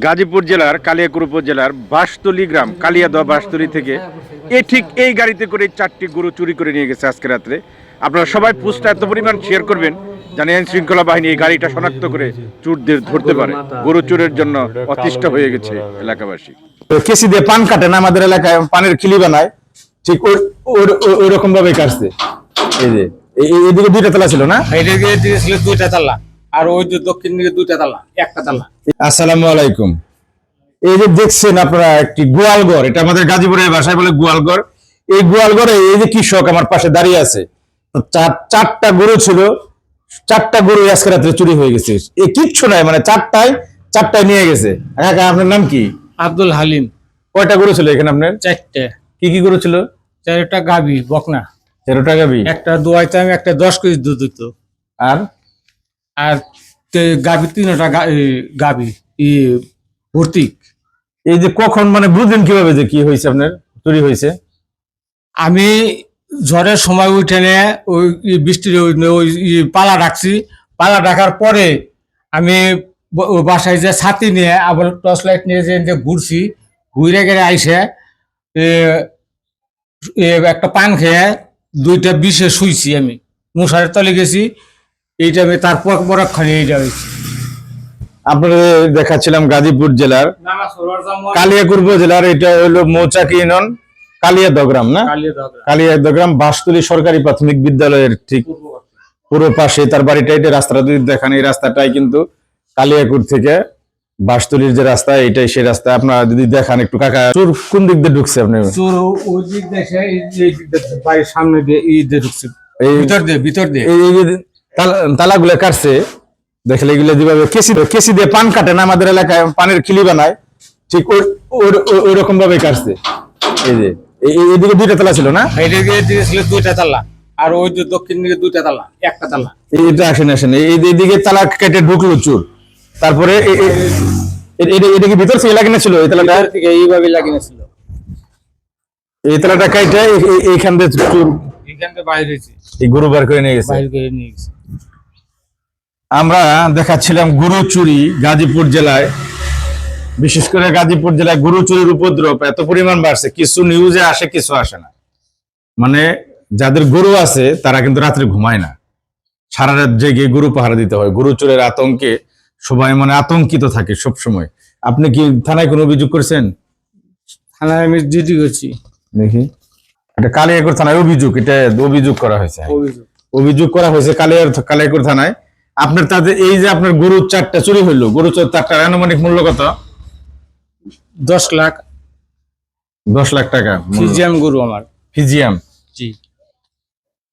গাজীপুর জেলার কালিয়াকুর উপজেলার বাসতলি গ্রাম কালিয়াদহ বাসতলি থেকে এ ঠিক এই গাড়িতে করে চারটি গরু চুরি করে নিয়ে গেছে আজকে রাত্রে। আপনারা সবাই পোস্টটা এত পরিমাণ শেয়ার করবেন জানি আইন শৃঙ্খলা বাহিনী এই গাড়িটা শনাক্ত করে চুরদের ধরতে পারে। গরু চুরের জন্য অতিষ্ঠ হয়ে গেছে এলাকাবাসী। কেসি দিয়ে পান কাটে না আমাদের এলাকায় পানের খিলি বানায়। ঠিক ওই- রকম ভাবে কাটছে। এই যে এই- এই- এইদিকে দুইটা তালা ছিল না? এদিকে ছিল দুইটা তালা। আর ওই যে দক্ষিণ দিকে দুইটা তালা একটা তালা আসসালামু আলাইকুম। এই যে দেখছেন আপনারা একটি গোয়ালঘর এটা আমাদের গাজীপুরের ভাষায় বলে গোয়ালঘর। এই গোয়ালঘরে এই যে কৃষক আমার পাশে দাঁড়িয়ে আছে চার চারটা গরু ছিল চারটা গরু আজকে রাত্রে চুরি হয়ে গেছে। এই কিচ্ছু নাই মানে চারটায় চারটায় নিয়ে গেছে। কাকা আপনার নাম কি? আব্দুল হালিম। কয়টা গরু ছিল এখানে আপনার? চারটে। কি কি গরু ছিল? চারটা গাবি বকনা। তেরো টাকা বি একটা দোয়াইতাম একটা দশ কেজি দুধ দিত। আর? আর গাবি তিনটা গা- এ, গাবি ই ভর্তি এই যে কখন মানে বুঝলেন কীভাবে যে কি হয়েছে আপনার চুরি হয়েছে? আমি ঝড়ের সময় উঠে নিয়ে ওই বৃষ্টির ওই পালা ডাকছি। পালা ডাকার পরে আমি বাসায় যে ছাতি নিয়ে আবার টর্চ লাইট নিয়ে যে যে ঘুরছি ঘুরে গেলে আইসে একটা পান খেয়ে দুইটা বিষে শুইছি আমি। মশারের তলে গেছি এইটা আমি তারপর পরক্ষণে এইটা হয়েছি আপনাদের দেখাচ্ছিলাম গাজীপুর জেলার কালিয়াকুর জেলার এটা হলো মৌচাকি ইউনিয়ন কালিয়াদহ গ্রাম না? কালিয়াদহ গ্রাম বাসতলী সরকারি প্রাথমিক বিদ্যালয়ের ঠিক পুরো পাশে। তার বাড়িটা এটা রাস্তাটা যদি দেখান এই রাস্তাটাই কিন্তু কালিয়াকুর থেকে বাসতলির যে রাস্তা এটাই সেই রাস্তা। আপনারা যদি দেখান একটু কাকা চোর কোন দিক দিয়ে ঢুকছে আপনি? চোর ওই দিক দেখে এই যে এই দিক দিয়ে সামনে দিয়ে এই দিয়ে ঢুকছে। এই ভিতর দিয়ে ভিতর দিয়ে। এই এই তালাগুলো কাটছে। দেখলে এগুলো যেভাবে কেসি কেসি দিয়ে পান কাটে না আমাদের এলাকায় পানের খিলি বানায় ঠিক ওই ওই- ওই- ওই রকম ভাবে কাটছে এই যে এইদিকে দুইটা তালা ছিল না? এদিকে এদিকে ছিল দুইটা তালা আর ওই যে দক্ষিণ দিকে দুইটা তালা একটা তালা। এইটা আসেন আসেন। এইদিকে তালা কেটে ঢুকলো চোর তারপরে এ- এ- এ- এটা এটা কি ভিতর থেকে লাগিয়ে ছিল এই তালাটা? এইভাবে লাগিয়েছিল এই তালাটা কাইটে এই- এই- এইখান দিয়ে চোর এখান থেকে বাইরে হয়েছে। এই গরু বার করে নিয়ে গেছে। বাইরে করে নিয়ে গেছে। আমরা দেখাচ্ছিলাম গরু চুরি গাজীপুর জেলায়। বিশেষ করে গাজীপুর জেলায় গরু চুরির উপদ্রব এত পরিমাণ বাড়ছে কিছু নিউজে আসে কিছু আসে না। মানে যাদের গরু আছে তারা কিন্তু রাত্রে ঘুমায় না। সারা রাত জেগে গরু পাহারা দিতে হয়। গরু চোরের আতঙ্কে সবাই মানে আতঙ্কিত থাকে সব সময় আপনি কি থানায় কোনো অভিযোগ করেছেন? থানায় আমি ডিউটি করছি। দেখি। এটা কালিয়াকুর থানায় অভিযোগ। এটা অভিযোগ করা হয়েছে। অভিযোগ। অভিযোগ করা হয়েছে কালিয়ার কালিয়াকুর থানায়। আপনার তাদের এই যে আপনার গরু চারটা চুরি হইল গরু চোর চারটার আনুমানিক মূল্য কত? দশ লাখ। দশ লাখ টাকা ফিজিয়াম গরু আমার। ফিজিয়াম? জি।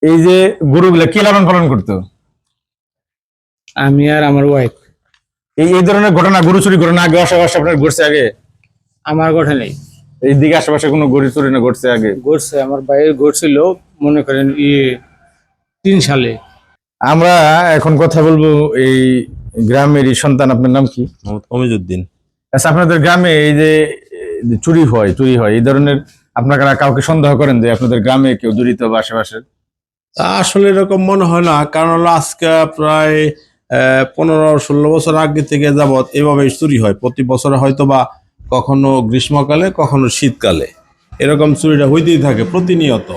এই যে গরুগুলা কি লালন পালন করতো? আমি আর আমার ওয়াইফ এই এই ধরনের ঘটনা গরু চুরি ঘটনা আগে আশেপাশে আপনার ঘটছে আগে? আমার ঘটে নেই। এই দিকে আশেপাশে কোনো গরু চুরি না ঘটছে আগে? ঘটছে আমার বাইরে ঘটছিল মনে করেন ই তিন সালে। আমরা এখন কথা বলব এই গ্রামেরই সন্তান আপনার নাম কি? অমিজুদ্দিন আচ্ছা আপনাদের গ্রামে এই যে চুরি হয় চুরি হয় এই ধরনের আপনারা কাউকে সন্দেহ করেন যে আপনাদের গ্রামে কেউ জড়িত বা আশেপাশে? আসলে এরকম মনে হয় না কারণ হলো আজকে প্রায় পনেরো ষোলো বছর আগে থেকে যাবৎ এভাবে চুরি হয়। প্রতি বছরে হয়তো বা কখনো গ্রীষ্মকালে কখনো শীতকালে। এরকম চুরিটা হইতেই থাকে প্রতিনিয়ত।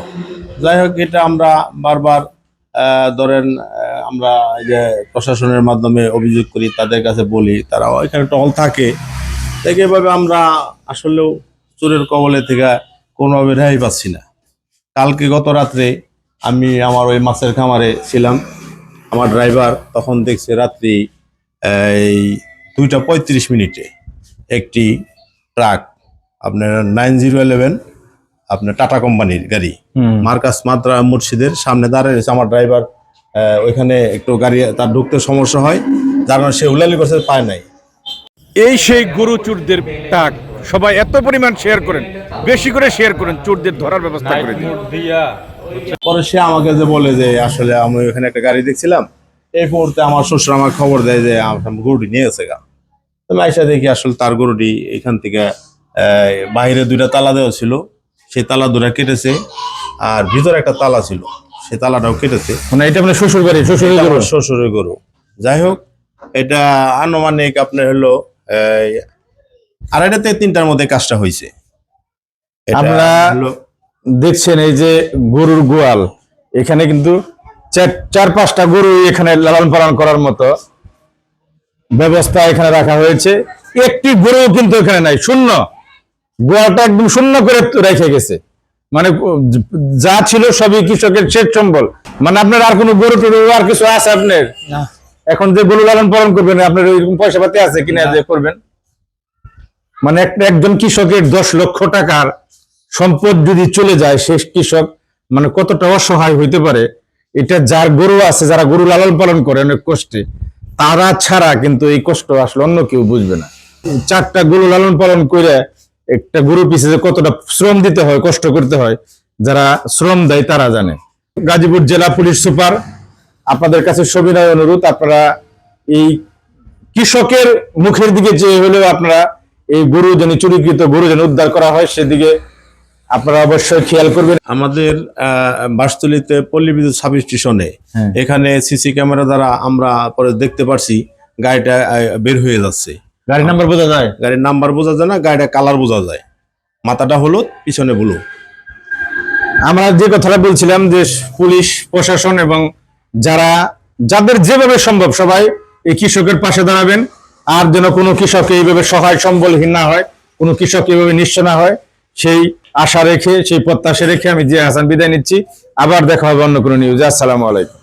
যাই হোক এটা আমরা বারবার ধরেন আমরা এই যে প্রশাসনের মাধ্যমে অভিযোগ করি, তাদের কাছে বলি, তারাও এখানে টল থাকে। তাই এভাবে আমরা আসলেও চোরের কবলে থেকে কোনোভাবে রেহাই পাচ্ছি না। কালকে গত রাত্রে আমি আমার ওই মাছের খামারে ছিলাম। আমার ড্রাইভার তখন দেখছে রাত্রি, এই দুইটা পঁয়ত্রিশ মিনিটে একটি ট্রাক, আপনার নাইন জিরো ইলেভেন আপনার টাটা কোম্পানির গাড়ি। মার্কাস মাদ্রা মুর্শিদের সামনে দাঁড়িয়ে রয়েছে আমার ড্রাইভার ওইখানে একটু গাড়ি তার ঢুকতে সমস্যা হয় যার কারণে সে উলালি করছে পায় নাই। এই সেই গরু চুরদের টাক সবাই এত পরিমাণ শেয়ার করেন বেশি করে শেয়ার করেন চোরদের ধরার ব্যবস্থা করে দিন। পরে সে আমাকে যে বলে যে আসলে আমি ওখানে একটা গাড়ি দেখছিলাম এই মুহূর্তে আমার শ্বশুর আমার খবর দেয় যে আমার গরুটি নিয়ে গেছে গা। তো আইসা দেখি আসলে তার গরুটি এখান থেকে আহ, বাইরে দুইটা তালা দেওয়া ছিল সেই তালা দুটা কেটেছে আর ভিতরে একটা তালা ছিল। সেই তালাটাও কেটেছে। মানে এটা আপনার শ্বশুর বাড়ি শ্বশুরের গরু? শ্বশুরের গরু। যাই হোক এটা আনুমানিক আপনার হলো এই, আড়াইটা থেকে তিনটার মধ্যে কাজটা হয়েছে। আমরা দেখছেন এই যে গরুর গোয়াল। এখানে কিন্তু চার চার পাঁচটা গরু এখানে লালন পালন করার মতো ব্যবস্থা এখানে রাখা হয়েছে। একটি গরু কিন্তু এখানে নাই শূন্য। গোয়ালটা একদম শূন্য করে রেখে গেছে। মানে যা ছিল সবই কৃষকের শেষ সম্বল। মানে আপনার আর কোনো গরু টরু আর কিছু আছে আপনার? এখন যে গরু লালন পালন করবেন আপনার ওইরকম পয়সা পাতি আছে কিনা যে করবেন? মানে একজন কৃষকের দশ লক্ষ টাকার সম্পদ যদি চলে যায় সে কৃষক মানে কতটা অসহায় হইতে পারে? এটা যার গরু আছে যারা গরু লালন পালন করে অনেক কষ্টে তারা ছাড়া কিন্তু এই কষ্ট আসলে অন্য কেউ বুঝবে না। চারটা গরু লালন পালন করে একটা গরু পিছে যে কতটা শ্রম দিতে হয় কষ্ট করতে হয় যারা শ্রম দেয় তারা জানে। গাজীপুর জেলা পুলিশ সুপার আপনাদের কাছে সবিনয় অনুরোধ আপনারা এই কৃষকের মুখের দিকে যে হলেও আপনারা এই গরু যেন চুরিকৃত গরু যেন উদ্ধার করা হয় সেদিকে আপনারা অবশ্যই খেয়াল করবেন। আমাদের আহ, বাসতলিতে পল্লী বিদ্যুৎ সাব স্টেশনে হ্যাঁ। এখানে সিসি ক্যামেরা দ্বারা আমরা পরে দেখতে পারছি গাড়িটা বের হয়ে যাচ্ছে। গাড়ি নাম্বার বোঝা যায়? গাড়ির নাম্বার বোঝা যায় না গাড়িটা কালার বোঝা যায়। মাথাটা হলুদ পিছনে ব্লু আমরা যে কথাটা বলছিলাম যে পুলিশ প্রশাসন এবং যারা যাদের যেভাবে সম্ভব সবাই এই কৃষকের পাশে দাঁড়াবেন। আর যেন কোনো কৃষক এইভাবে সহায় সম্বলহীন না হয় কোনো কৃষক এইভাবে নিঃস্ব না হয় সেই আশা রেখে সেই প্রত্যাশা রেখে আমি জিয়া হাসান বিদায় নিচ্ছি। আবার দেখা হবে অন্য কোনো নিউজে আসসালামু আলাইকুম।